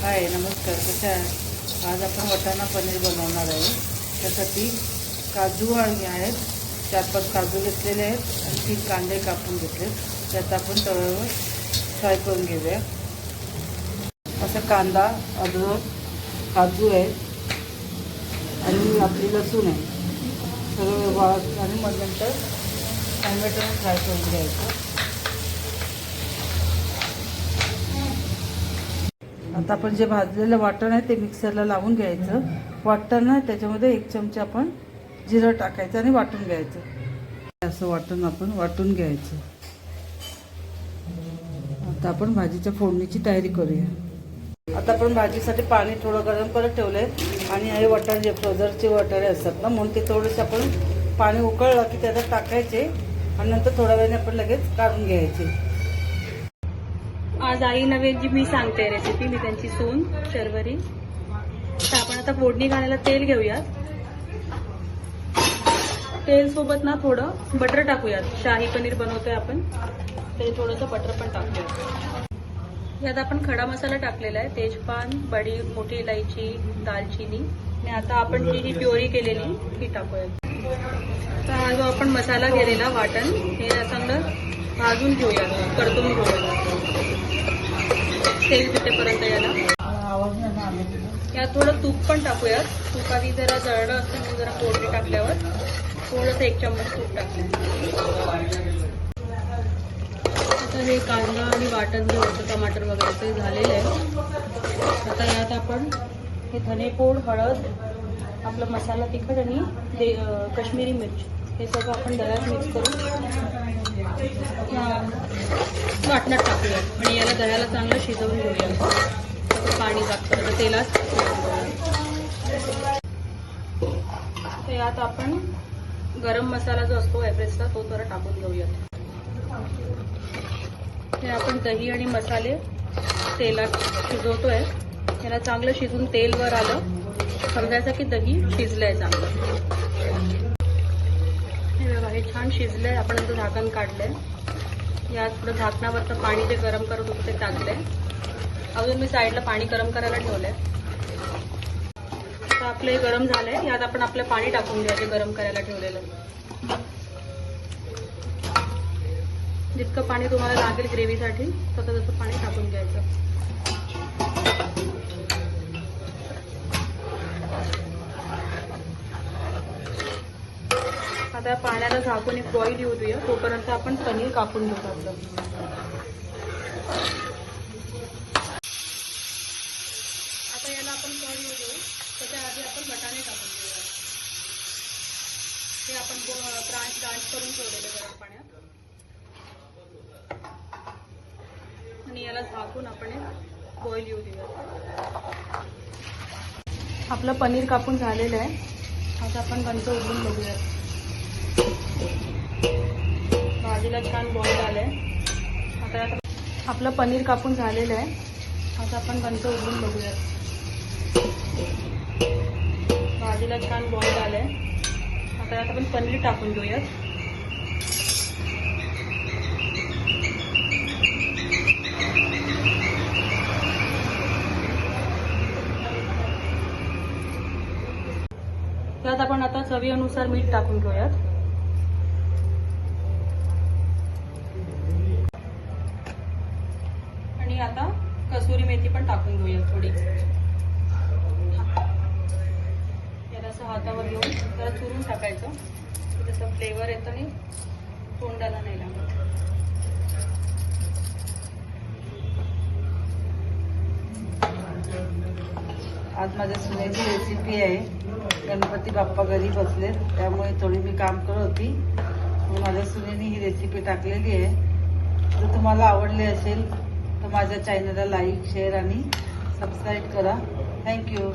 हाय नमस्कार कशा आहे आज आपण वटाणा पनीर बनवणार आहे. त्यासाठी काजू आणि आहेत चार पाच काजू घेतलेले आहेत आणि तीन कांदे कापून घेतले त्यात आपण तव्यावर फ्राय करून घेऊया. असं कांदा अद्रक काजू आहे आणि आपली लसूण आहे. सगळं आणि मग नंतर टॅमेटो फ्राय करून घ्यायचं. आता आपण जे भाजलेलं वाटण आहे ते मिक्सरला लावून घ्यायचं. वाटताना त्याच्यामध्ये एक चमचा आपण जिरं टाकायचं आणि वाटून घ्यायचं. असं वाटण आपण वाटून घ्यायचं. आता आपण भाजीच्या फोडणीची तयारी करूया. आता आपण भाजीसाठी पाणी थोडं गरम करत ठेवलं आहे आणि हे वटाणे जे फ्रोझरचे वटाणे असतात ना म्हणून ते थोडेसे आपण पाणी उकळलं की त्याच्यात टाकायचे. आणि नंतर थोड्या वेळाने आपण लगेच काढून घ्यायचे. आज आई नवीन जी मी सांगते रेसिपी मी त्यांची सून शर्वरी. तर आपण आता फोडणी घालायला तेल घेऊयात. तेल सोबत ना थोडं बटर टाकूयात. शाही पनीर बनवतोय आपण. ते थोडंसं बटर पण टाकूयात. यात आपण खडा मसाला टाकलेला आहे. तेजपान बडी मोठी इलायची दालचिनी. आणि आता आपण जी ही प्युरी केलेली ती टाकूयात. तर हा जो आपण मसाला केलेला वाटण हे चांगलं भाजून घेऊया परतून घेऊया तेल सुटेपर्यंत याला यात थोडं तूप पण टाकूयात. तूप आधी जरा जळलं असतं म्हणून जरा कोरडे टाकल्यावर थोडंसं एक चम्मच तूप टाकलं आता हे कांदा आणि वाटण जे होतं टमाटर वगैरे ते झालेलं आहे. आता यात आपण हे धनेपूड हळद आपला मसाला तिखट आणि ते अं, काश्मीरी मिर्च हे सगळं आपण दह्यात मिक्स करून वाटणात टाकूया. आणि याला दह्याला चांगलं शिजवून घेऊया. पाणी जातं तेलात तर यात आपण गरम मसाला जो असतो एव्हरेस्टचा तो जरा टाकून घेऊयात. हे आपण दही आणि मसाले तेलात शिजवतोय. याला चांगलं शिजून तेल वर आलं. समजायचं की दही शिजलंय चांगलं. हे छान शिजलंय. आपण आता झाकण काढलंय. यात थोडं झाकणावरचं पाणी जे गरम करत होतं ते टाकलंय. अजून मी साईडला पाणी गरम करायला ठेवलंय. आता आपलं हे गरम झालंय. यात आपण आपलं पाणी टाकून घ्या जे गरम करायला ठेवलेलं. जितकं पाणी तुम्हाला लागेल ग्रेव्हीसाठी तसं तसं पाणी टाकून घ्यायचं. आता पाण्याला झाकून एक बॉईल येऊ देऊया. तोपर्यंत आपण पनीर कापून घेऊ आपलं आता याला आपण बॉईल येऊ देऊ. त्याच्या आधी आपण बटाणे टाकून घेऊया. ते आपण ब्रांच ब्रांच करून ठेवलेले गरम पाण्यात. आणि याला झाकून आपण बॉईल येऊ देऊया. आपलं पनीर कापून झालेलं आहे. आता आपण गंज उघडून बघूया भाजीला छान बॉईल आलंय आता यात आपलं पनीर कापून झालेलं आहे. आता आपण गंज उघडून बघूयात भाजीला छान बॉईल आलंय आता यात आपण पनीर टाकून घेऊयात. त्यात आपण आता चवीनुसार मीठ टाकून घेऊयात आणि आता कसुरी मेथी पण टाकून घेऊया थोडी. त्याला असं हातावर घेऊन जरा चुरून टाकायचं. जसं फ्लेवर येतं आणि तोंडाला नाही लागत. आज माझ्या सुनेची रेसिपी आहे. गणपती बाप्पा घरी बसले त्यामुळे थोडी मी काम करत होती. माझ्या सुनेने ही रेसिपी टाकलेली आहे. जर तुम्हाला आवडली असेल तर माझ्या चॅनलला लाईक शेअर आणि सबस्क्राईब करा. Thank you